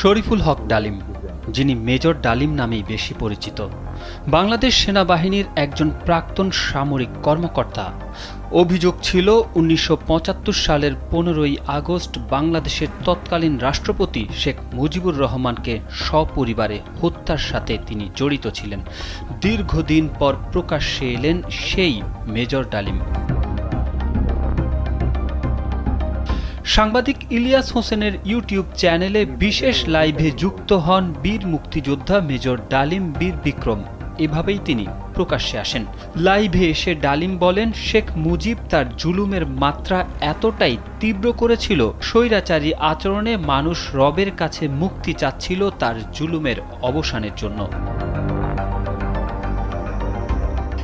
শরীফুল হক ডালিম, যিনি মেজর ডালিম নামেই বেশি পরিচিত, বাংলাদেশ সেনাবাহিনীর একজন প্রাক্তন সামরিক কর্মকর্তা। অভিযোগ ছিল উনিশশো পঁচাত্তর সালের পনেরোই আগস্ট বাংলাদেশের তৎকালীন রাষ্ট্রপতি শেখ মুজিবুর রহমানকে সপরিবারে হত্যার সাথে তিনি জড়িত ছিলেন। দীর্ঘদিন পর প্রকাশ্যে এলেন সেই মেজর ডালিম। সাংবাদিক ইলিয়াস হোসেনের ইউটিউব চ্যানেলে বিশেষ লাইভে যুক্ত হন বীর মুক্তিযোদ্ধা মেজর ডালিম বীর বিক্রম। এভাবেই তিনি প্রকাশ্যে আসেন। লাইভে এসে ডালিম বলেন, শেখ মুজিব তার জুলুমের মাত্রা এতটাই তীব্র করেছিল, স্বৈরাচারী আচরণে মানুষ রবের কাছে মুক্তি চাচ্ছিল তার জুলুমের অবসানের জন্য।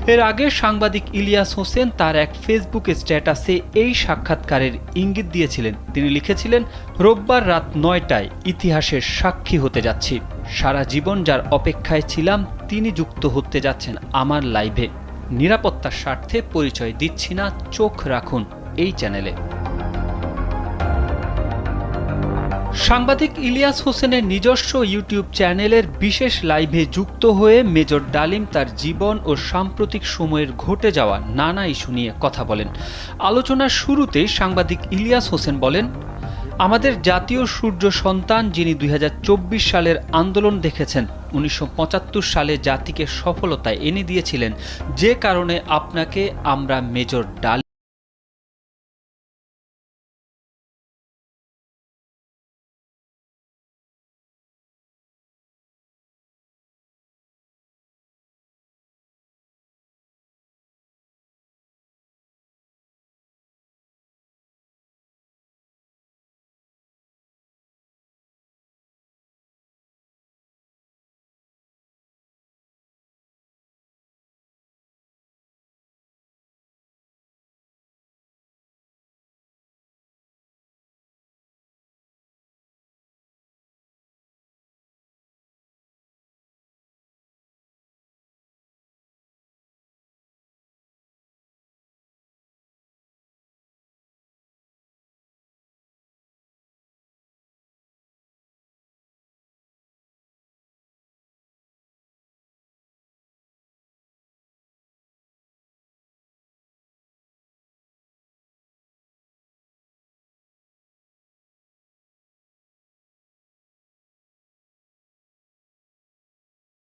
এর আগে সাংবাদিক ইলিয়াস হোসেন তার এক ফেসবুক স্ট্যাটাসে এই সাক্ষাৎকারের ইঙ্গিত দিয়েছিলেন। তিনি লিখেছিলেন, রোববার রাত নয়টায় ইতিহাসের সাক্ষী হতে যাচ্ছি। সারা জীবন যার অপেক্ষায় ছিলাম, তিনি যুক্ত হতে যাচ্ছেন আমার লাইভে। নিরাপত্তার স্বার্থে পরিচয় দিচ্ছি না, চোখ রাখুন এই চ্যানেলে। সাংবাদিক ইলিয়াস হোসেনের নিজস্ব ইউটিউব চ্যানেলের বিশেষ লাইভে যুক্ত হয়ে মেজর ডালিম তার জীবন ও সাম্প্রতিক সময়ের ঘটে যাওয়া নানা ইস্যু নিয়ে কথা বলেন। আলোচনার শুরুতেই সাংবাদিক ইলিয়াস হোসেন বলেন, আমাদের জাতীয় সূর্য সন্তান যিনি দুই হাজার চব্বিশ সালের আন্দোলন দেখেছেন, উনিশশো পঁচাত্তর সালে জাতিকে সফলতা এনে দিয়েছিলেন। যে কারণে আপনাকে আমরা মেজর ডাল